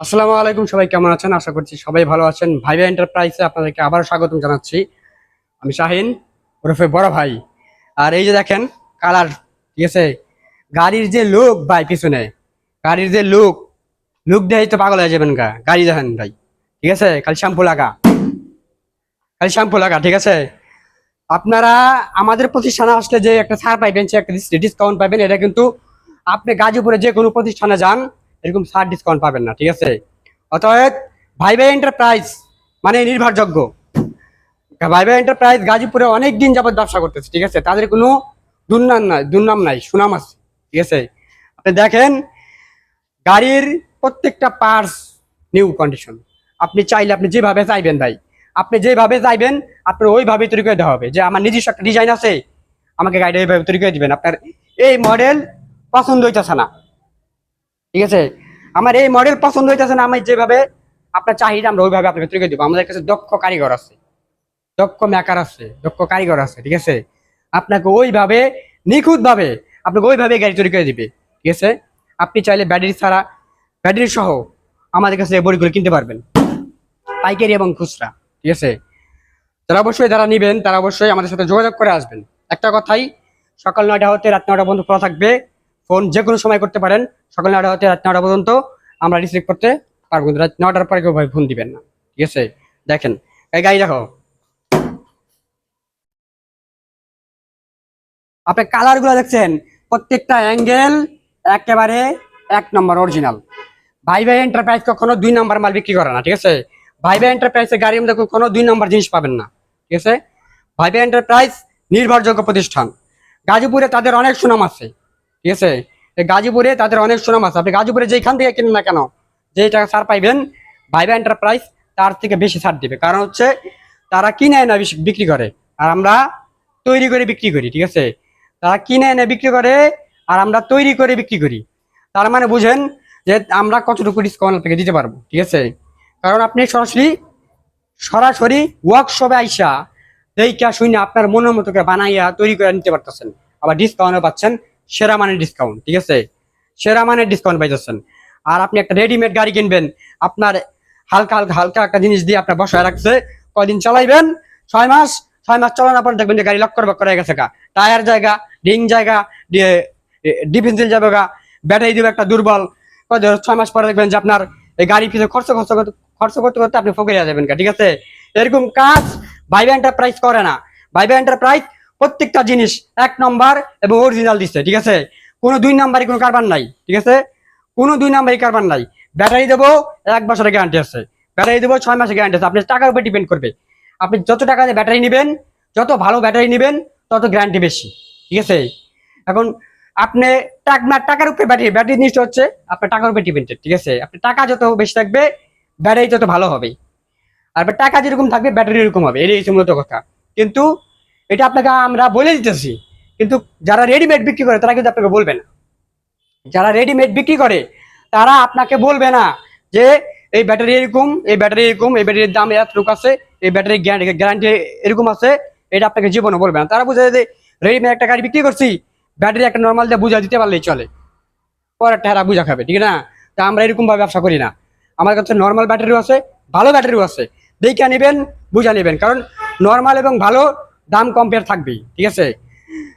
আসসালামু আলাইকুম, সবাই কেমন আছেন? আশা করছি সবাই ভালো আছেন। ভাইবা এন্টারপ্রাইজে আপনাদেরকে আবার স্বাগতম জানাচ্ছি। আমি শাহিন, ওরফে বড় ভাই। আর এই যে দেখেন, কালার, ঠিক আছে? গাড়ির যে লুক ভাই, পিছনে। গাড়ির যে লুক লুক দেখে তো পাগল হয়ে যাবেন গা। গাড়ি দেখেন ভাই, ঠিক আছে? খালি শ্যাম্পু লাগা। খালি শ্যাম্পু লাগা, ঠিক আছে? আপনারা আমাদের প্রতিষ্ঠানে আসলে যে একটা ছাড় পাইবেন সে একটা ডিসকাউন্ট পাবেন এটা কিন্তু আপনি গাজীপুরে যে কোনো প্রতিষ্ঠানে যান এরকম ছাড় ডিসকাউন্ট পাবেন না, ঠিক আছে? অতএব ভাই এন্টারপ্রাইজ মানে নির্ভরযোগ্য। ভাই এন্টারপ্রাইজ গাজীপুরে অনেক দিন যাবত ব্যবসা করতেছে, ঠিক আছে? তাদের কোনো দুর্নাম নাই দুর্নাম নাই, সুনাম আছে, ঠিক আছে? আপনি দেখেন, গাড়ির প্রত্যেকটা পার্টস নিউ কন্ডিশন আপনি চাইলে আপনি যেভাবে চাইবেন ভাই, আপনি যেভাবে চাইবেন, আপনার ওইভাবে তৈরি করে দেওয়া হবে। যে আমার নিজস্ব একটা ডিজাইন আছে, আমাকে গাড়িটা এইভাবে তৈরি করে দিবেন। আপনার এই মডেল পছন্দ হইতেছে না। ঠিক আছে? আমার এই মডেল পছন্দ হইতেছে না, আমি যেভাবে আপনার চাহিদা আমরা ওইভাবে আপনাকে করে দিব। আমাদের কাছে দক্ষ কারিগর আছে। দক্ষ মেকার আছে, দক্ষ কারিগর আছে, ঠিক আছে? আপনাকে ওইভাবে নিখুঁতভাবে আপনাকে ওইভাবে গাড়ি তৈরি করে দিবে, ঠিক আছে? আপনি চাইলে ব্যাটারি ছাড়া ব্যাটারি সহ আমাদের কাছে বড়িগুলো কিনতে পারবেন। পাইকারি এবং খুচরা, ঠিক আছে? যারা অবশ্যই যারা নেবেন, তারা অবশ্যই আমাদের সাথে যোগাযোগ করে আসবেন। একটা কথাই, সকাল নয়টা হতে রাত নয়টা পর্যন্ত খোলা থাকবে। ফোন যে কোনো সময় করতে পারেন। সকাল নয়টা হতে রাত নয়টা পর্যন্ত আমরা রিসিভ করতে পারব রাত নয়টার পরে কেউ ভাই ফোন দিবেন না। ঠিক আছে? দেখেন, এই গাড়ি দেখো। আপনি কালারগুলো দেখছেন? প্রত্যেকটা অ্যাঙ্গেল একেবারে এক নম্বর অরিজিনাল ভাই ভাই এন্টারপ্রাইজ কখনো দুই নাম্বার মাল বিক্রি করে না, ঠিক আছে? ভাই ভাই এন্টারপ্রাইজের গাড়ির মধ্যে কোনো দুই নম্বর জিনিস পাবেন না, ঠিক আছে? ভাই ভাই এন্টারপ্রাইজ নির্ভরযোগ্য প্রতিষ্ঠান। গাজীপুরে তাদের অনেক সুনাম আছে। ঠিক আছে? গাজীপুরে তাদের অনেক সুনাম আছে। আপনি গাজীপুরে যেখান থেকে কিনেন না কেন যে টাকা ছাড় পাইবেন, ভাইবা এন্টারপ্রাইজ তার থেকে বেশি ছাড় দিবে। কারণ হচ্ছে তারা কিনে না বিক্রি করে, আর আমরা তৈরি করে বিক্রি করি, ঠিক আছে? তারা কিনে এনে বিক্রি করে, আর আমরা তৈরি করে বিক্রি করি। তার মানে বুঝেন যে আমরা কতটুকু ডিসকাউন্ট আপনাকে দিতে পারব, ঠিক আছে? কারণ আপনি সরাসরি সরাসরি ওয়ার্কশপে আইসা, দেখা শুনে আপনার মনের মতো করে বানাইয়া তৈরি করে নিতে পারতেছেন। আবার ডিসকাউন্টও পাচ্ছেন। সেরা মানের ডিসকাউন্ট ঠিক আছে? সেরা মানের ডিসকাউন্ট পাইতেছেন। আর আপনি একটা রেডিমেড গাড়ি কিনবেন, আপনার হালকা হালকা হালকা একটা জিনিস দিয়ে আপনার বসায় রাখছে, কয়দিন চালাইবেন? ছয় মাস? ছয় মাস চালানোর পর দেখবেন যে গাড়ি লক্কর বক্কর হয়ে গেছে গা। টায়ার জায়গা রিং জায়গা ডিফেন্সের যাবে গা ব্যাটারি দিবে একটা দুর্বল। ছয় মাস পরে দেখবেন যে আপনার এই গাড়ি পিছনে খরচ খরচ করতে খরচ করতে করতে আপনি ফকিরে যাবেন গা, ঠিক আছে? এরকম কাজ ভাইবা এন্টারপ্রাইজ করে না। ভাইবা এন্টারপ্রাইজ প্রত্যেকটা জিনিস এক নম্বর এবং অরিজিনাল দিচ্ছে ঠিক আছে? কোনো দুই নাম্বারই কোনো কারবার নাই, ঠিক আছে? কোনো দুই নাম্বারই কারবার নাই। ব্যাটারি দেবো এক বছরের গ্যারান্টি আছে। ব্যাটারি দেবো ছয় মাসের গ্যারান্টি আছে। আপনি টাকার উপর ডিপেন্ড করবে। আপনি যত টাকা ব্যাটারি নেবেন, যত ভালো ব্যাটারি নেবেন, তত গ্যারান্টি বেশি, ঠিক আছে? এখন আপনি টাক- টাকার উপরে ব্যাটারি ব্যাটারি জিনিসটা হচ্ছে আপনার টাকার উপরে ডিপেন্ডেড ঠিক আছে? আপনার টাকা যত বেশি থাকবে ব্যাটারি তত ভালো হবে। আর টাকা যেরকম থাকবে ব্যাটারি এরকম হবে। এটাই হচ্ছে মূলত কথা। কিন্তু এটা আপনাকে আমরা বলে দিতেছি। কিন্তু যারা রেডিমেড বিক্রি করে, তারা কিন্তু আপনাকে বলবে না। যারা রেডিমেড বিক্রি করে, তারা আপনাকে বলবে না যে, এই ব্যাটারি এরকম, এই ব্যাটারি এরকম, এই ব্যাটারির দাম এতটুকু আছে, এই ব্যাটারির গ্যারান্টি এরকম আছে। এটা আপনাকে জীবনে বলবে না। তারা বুঝে যে রেডিমেড একটা গাড়ি বিক্রি করছি, ব্যাটারি একটা নর্মাল দিয়ে বুঝা দিতে পারলেই চলে। পরে টেরা বুঝা খাবে, ঠিক না? তা আমরা এরকমভাবে ব্যবসা করি না। আমার কাছে নর্মাল ব্যাটারিও আছে, ভালো ব্যাটারিও আছে। দেখে নেবেন, বুঝা নেবেন। কারণ নর্মাল এবং ভালো দাম কম্পেয়ার থাকবেই, ঠিক আছে?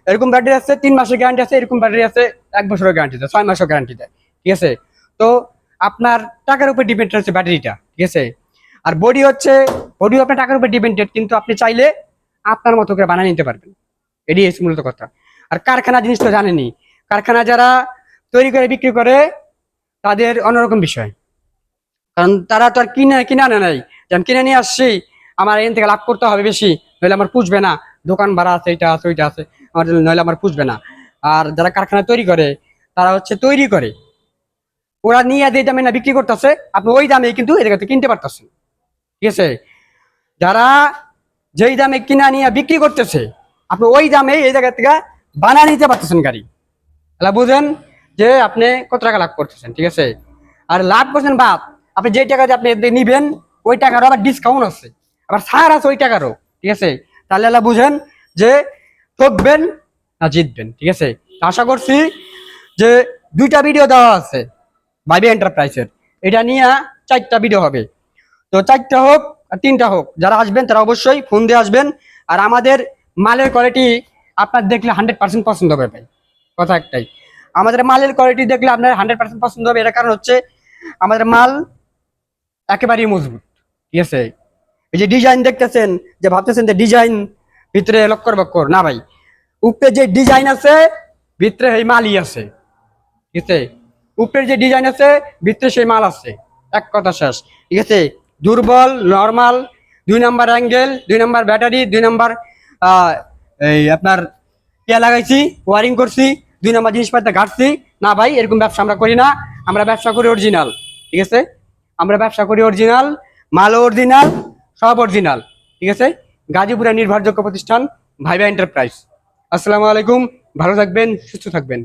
এরকম ব্যাটারি আছে, তিন মাসের গ্যারান্টি আছে, এরকম ব্যাটারি আছে, এক বছরের গ্যারান্টি দেয়, ছয় মাসের গ্যারান্টি দেয়, ঠিক আছে? তো আপনার টাকার উপর ডিপেন্ড হচ্ছে ব্যাটারিটা ঠিক আছে? আর বডি হচ্ছে বডিও আপনার টাকার উপর ডিপেন্ডেড কিন্তু আপনি চাইলে আপনার মতো করে বানিয়ে নিতে পারবেন। এটাই হচ্ছে মূলত কথা। আর কারখানা জিনিস তো জানেনি কারখানা যারা তৈরি করে, বিক্রি করে, তাদের অন্যরকম বিষয়। কারণ তারা তো আর কিনে কিনে আনে নাই। যে আমি কিনে নিয়ে আসছি, আমার এখান থেকে লাভ করতে হবে বেশি। নইলে আমার পুষবে না। দোকান ভাড়া আছে, এটা আছে, ওইটা আছে। আমার নইলে আমার পুষবে না। আর যারা কারখানা তৈরি করে, তারা হচ্ছে তৈরি করে। ওরা নিয়ে যে দামে না বিক্রি করতেছে, আপনি ওই দামে কিন্তু এদের কাছে কিনতে পারতেছেন। ঠিক আছে? যারা যেই দামে কিনা নিয়ে বিক্রি করতেছে, আপনি ওই দামে এই জায়গা থেকে বানা নিতে পারতেছেন গাড়ি। তাহলে বুঝেন যে আপনি কত টাকা লাভ করতেছেন, ঠিক আছে? আর লাভ করছেন বাদ, আপনি যে টাকা আপনি নিবেন, ওই টাকারও আবার ডিসকাউন্ট আছে। আবার সার আছে ওই টাকারও। ঠিক আছে? তাহলে আল্লাহ বুঝেন যে ঠকবেন না জিতবেন, ঠিক আছে? আশা করছি যে দুইটা ভিডিও দেওয়া আছে ভাইবে এন্টারপ্রাইজের এটা নিয়ে চারটা ভিডিও হবে। তো চারটা হোক আর তিনটা হোক, যারা আসবেন তারা অবশ্যই ফোন দিয়ে আসবেন। আর আমাদের মালের কোয়ালিটি আপনার দেখলে হান্ড্রেড পার্সেন্ট পছন্দ হবে ভাই। কথা একটাই। আমাদের মালের কোয়ালিটি দেখলে আপনার হান্ড্রেড পার্সেন্ট পছন্দ হবে। এটার কারণ হচ্ছে আমাদের মাল একেবারেই মজবুত, ঠিক আছে? এই যে ডিজাইন দেখতেছেন, যে ভাবতেছেন যে ডিজাইন ভিতরে লক্কর বক্কর না ভাই, উপরে যে ডিজাইন আছে, ভিতরে সেই মালই আছে। ঠিক আছে? উপরের যে ডিজাইন আছে, ভিতরে সেই মাল আছে। এক কথা শেষ। ঠিক আছে? দুর্বল নর্মাল দুই নাম্বার অ্যাঙ্গেল দুই নাম্বার ব্যাটারি দুই নাম্বার এই আপনার ইয়া লাগাইছি ওয়ারিং করছি, দুই নাম্বার জিনিসপত্র ঘাটছি। না ভাই, এরকম ব্যবসা আমরা করি না। আমরা ব্যবসা করি অরিজিনাল ঠিক আছে? আমরা ব্যবসা করি অরিজিনাল মাল অরিজিনাল সব অরিজিনাল ঠিক আছে? গাজীপুরের নির্ভরযোগ্য প্রতিষ্ঠান ভাইবা এন্টারপ্রাইজ। আসসালামু আলাইকুম, ভালো থাকবেন, সুস্থ থাকবেন।